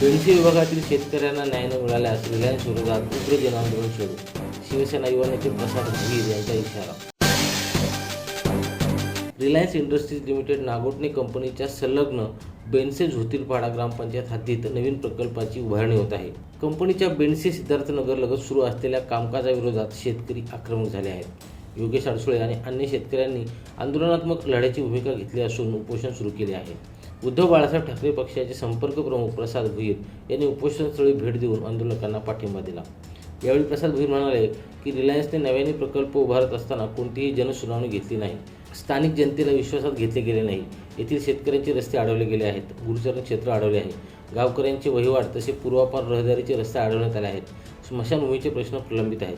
बेडशी विभागातील शेतकऱ्यांना न्याय न मिळाल्यास रिलायन्स विरोधात उग्र जनांदोलन सुरू शिवसेना युवा नेते प्रसाद भगीर यांचा इशारा. रिलायन्स इंडस्ट्रीज लिमिटेड नागोटणे कंपनीच्या संलग्न बेनसे झोतीरपाडा ग्रामपंचायत हद्दीत नवीन प्रकल्पाची उभारणी होत आहे. कंपनीच्या बेनसे सिद्धार्थनगरलगत सुरू असलेल्या कामकाजाविरोधात शेतकरी आक्रमक झाले आहेत. योगेश अडसुळे आणि अन्य शेतकऱ्यांनी आंदोलनात्मक लढ्याची भूमिका घेतली असून उपोषण सुरू केले आहे. उद्धव बाळासाहेब ठाकरे पक्षाचे संपर्क प्रमुख प्रसाद भुईर यांनी उपोषणस्थळी भेट देऊन आंदोलकांना पाठिंबा दिला. यावेळी प्रसाद भुईर म्हणाले की रिलायन्सने नव्याने प्रकल्प उभारत असताना कोणतीही जनसुनावणी घेतली नाही. स्थानिक जनतेला विश्वासात घेतले गेले नाही. येथील शेतकऱ्यांचे रस्ते अडवले गेले आहेत. गुरुचरण क्षेत्र अडवले आहे. गावकऱ्यांचे वहिवाट तसे पूर्वापार रहदारीचे रस्ते अडवण्यात आले आहेत. स्मशानभूमीचे प्रश्न प्रलंबित आहेत.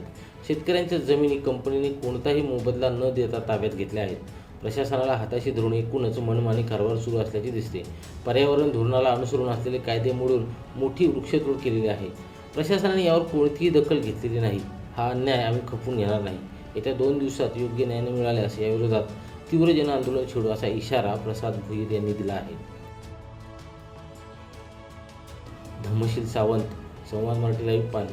शेतकऱ्यांच्या जमिनी कंपनीने कोणताही मोबदला न देता ताब्यात घेतल्या आहेत. प्रशासनाला हाताशी धरून एकूणच मनमानी कारभार सुरू असल्याचे दिसते. पर्यावरण धोरणाला अनुसरून असलेले कायदे मोडून मोठी वृक्षतोड केलेली आहे. प्रशासनाने यावर कोणतीही दखल घेतलेली नाही. हा अन्याय आम्ही खपून घेणार नाही. येत्या दोन दिवसात योग्य न्याय मिळाल्यास याविरोधात तीव्र जन आंदोलन छेडू असा इशारा प्रसाद भुईर यांनी दिला आहे. धम्मशील सावंत संवाद मराठी लाईव्ह पाणी